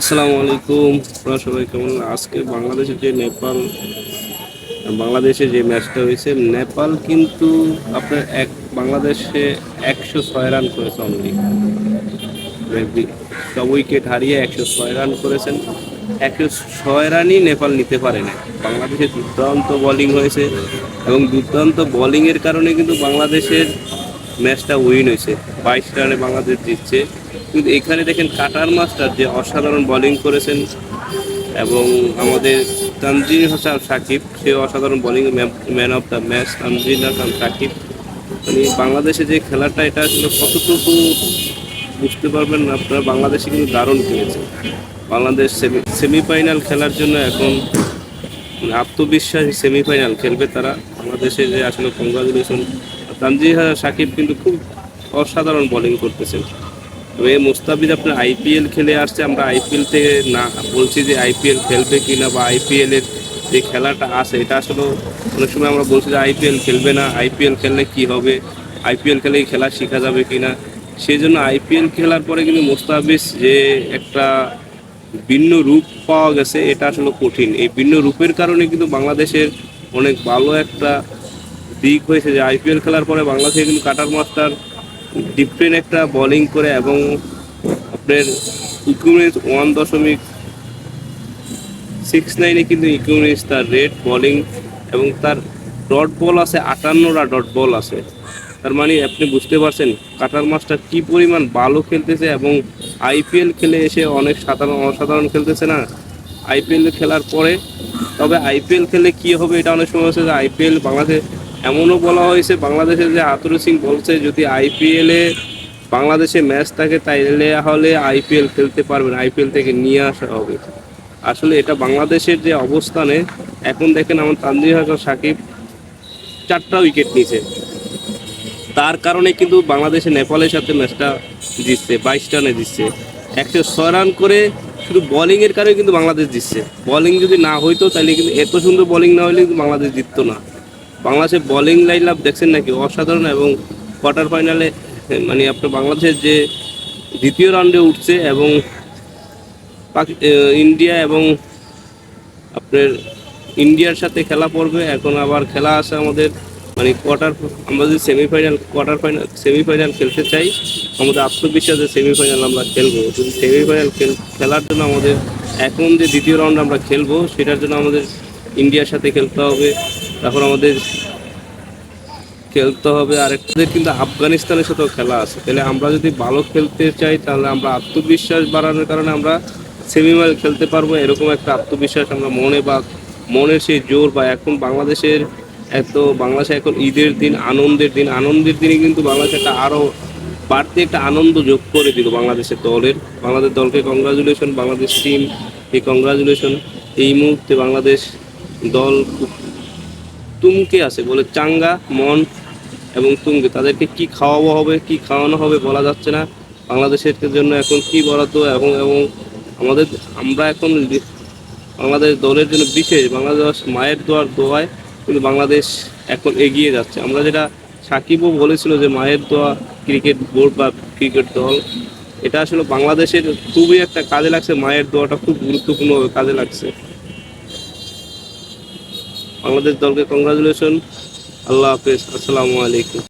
আসসালামু আলাইকুম। আপনারা সবাই কেমন আজকে বাংলাদেশের যে নেপাল, বাংলাদেশে যে ম্যাচটা হয়েছে, নেপাল কিন্তু আপনার এক, বাংলাদেশে একশো ছয় রান করেছে অনলি সব উইকেট হারিয়ে একশো ছয় রান করেছেন। একশো ছয় রানই নেপাল নিতে পারে না বাংলাদেশে দুর্দান্ত বোলিং হয়েছে এবং দুর্দান্ত বোলিংয়ের কারণে কিন্তু বাংলাদেশের ম্যাচটা উইন হয়েছে। বাইশ রানে বাংলাদেশ জিতছে। কিন্তু এখানে দেখেন কাটার মাস্টার যে অসাধারণ বোলিং করেছেন এবং আমাদের তানজির হাসান সাকিব, সে অসাধারণ bowling man of the match Tanzir Hasan Sakib. মানে বাংলাদেশে যে খেলাটা, এটা আসলে কতটুকু বুঝতে পারবেন না, আপনারা বাংলাদেশে কিন্তু দারুণ খেলেছে বাংলাদেশ সেমি সেমিফাইনাল খেলার জন্য এখন মানে আত্মবিশ্বাসী সেমিফাইনাল খেলবে তারা। বাংলাদেশে যে আসলে কংগ্রাচুলেশন তানজির হাসান সাকিব কিন্তু খুব অসাধারণ বোলিং করতেছেন। তবে মুস্তাফিজ আপনার আইপিএল খেলে আসছে, আমরা আইপিএল থেকে না বলছি যে আইপিএল খেলবে কি না বা আইপিএল এর যে খেলাটা আছে, এটা আসলে অনেক সময় আমরা বলছি যে আইপিএল খেলবে না, আইপিএল খেললে কি হবে, আইপিএল খেলেই খেলা শেখা যাবে কি না সেই জন্য আইপিএল খেলার পরে কিন্তু মুস্তাফিজ যে একটা ভিন্ন রূপ পাওয়া গেছে, এটা আসলে কঠিন। এই ভিন্ন রূপের কারণে কিন্তু বাংলাদেশের অনেক ভালো একটা দিক হয়েছে যে আইপিএল খেলার পরে বাংলাদেশে কিন্তু কাটার মাস্টার ডিফারেন্ট একটা বোলিং করে এবং আপনার ইকুইমেন্স ওয়ান দশমিক সিক্স নাইনে কিন্তু ইকুইমেন্স তার রেড বোলিং এবং তার ডট বল আছে আটান্নটা ডট বল আছে। তার মানে আপনি বুঝতে পারছেন কাটার মাস্টার কি পরিমাণ ভালো খেলতেছে এবং আইপিএল খেলে এসে অনেক সাধারণ অসাধারণ খেলতেছে না? আইপিএল খেলার পরে, তবে আইপিএল খেলে কি হবে এটা অনেক সময় হচ্ছে যে আইপিএল বাংলাদেশে এমনও বলা হয়েছে বাংলাদেশের যে আতর সিং বলছে, যদি আইপিএলে বাংলাদেশে ম্যাচ থাকে, তাইলে হলে আইপিএল খেলতে পারবেন আইপিএল থেকে নিয়ে আসা হবে। আসলে এটা বাংলাদেশের যে অবস্থানে, এখন দেখেন আমার তানজির হাসান সাকিব চারটা উইকেট নিয়েছে তার কারণে কিন্তু বাংলাদেশে নেপালের সাথে ম্যাচটা জিতছে, বাইশ রানে জিতছে। একশো ছয় রান করে শুধু বোলিংয়ের কারণে কিন্তু বাংলাদেশ জিতছে। বোলিং যদি না হইতো তাহলে কিন্তু এত সুন্দর বোলিং না হলে কিন্তু বাংলাদেশ জিততো না। বাংলাদেশের বোলিং লাইন আপ দেখছেন নাকি? অসাধারণ এবং কোয়ার্টার ফাইনালে মানে আপনার বাংলাদেশের যে দ্বিতীয় রাউন্ডে উঠছে এবং ইন্ডিয়া এবং আপনার ইন্ডিয়ার সাথে খেলা পড়বে। এখন আবার খেলা আছে আমাদের মানে কোয়ার্টার আমরা যদি সেমিফাইনাল কোয়ার্টার ফাইনাল সেমিফাইনাল খেলতে চাই, আমাদের আত্মবিশ্বাসে সেমিফাইনাল আমরা খেলব। যদি সেমিফাইনাল খেলার জন্য আমাদের এখন যে দ্বিতীয় রাউন্ড আমরা খেলব, সেটার জন্য আমাদের ইন্ডিয়ার সাথে খেলতে হবে। তারপর আমাদের খেলতে হবে। আর একটা কিন্তু আফগানিস্তানের সাথেও খেলা আছে। তাহলে আমরা যদি ভালো খেলতে চাই, তাহলে আমরা আত্মবিশ্বাস বাড়ানোর কারণে আমরা সেমিফাইনাল খেলতে পারব। এরকম একটা আত্মবিশ্বাস আমরা মনে বা মনের সেই জোর বা এখন বাংলাদেশের এত, বাংলাদেশে এখন ঈদের দিন, আনন্দের দিন, আনন্দের দিনে কিন্তু বাংলাদেশ একটা আরও বাড়তি একটা আনন্দ যোগ করে দিল বাংলাদেশের দলের। বাংলাদেশ দলকে কংগ্রাচুলেশন বাংলাদেশ টিম এই কংগ্রাচুলেশন এই মুহূর্তে বাংলাদেশ দল খুব তুমকে আছে, বলে চাঙ্গা, মন এবং তুঙ্গে। তাদেরকে কি খাওয়াবো হবে, কি খাওয়ানো হবে বলা যাচ্ছে না। বাংলাদেশের জন্য এখন কি বরাদ্দ এবং এবং আমাদের, আমরা এখন বাংলাদেশ দলের জন্য বিশেষ, বাংলাদেশ মায়ের দোয়ার দোয়ায় কিন্তু বাংলাদেশ এখন এগিয়ে যাচ্ছে। আমরা যেটা সাকিবও বলেছিল যে মায়ের দোয়া ক্রিকেট বোর্ড বা ক্রিকেট দল, এটা আসলে বাংলাদেশের খুবই একটা কাজে লাগছে। মায়ের দোয়াটা খুব গুরুত্বপূর্ণভাবে কাজে লাগছে। বাংলাদেশ দলকে কংগ্রাচুলেশন আল্লাহ হাফেজ। আসসালামু আলাইকুম।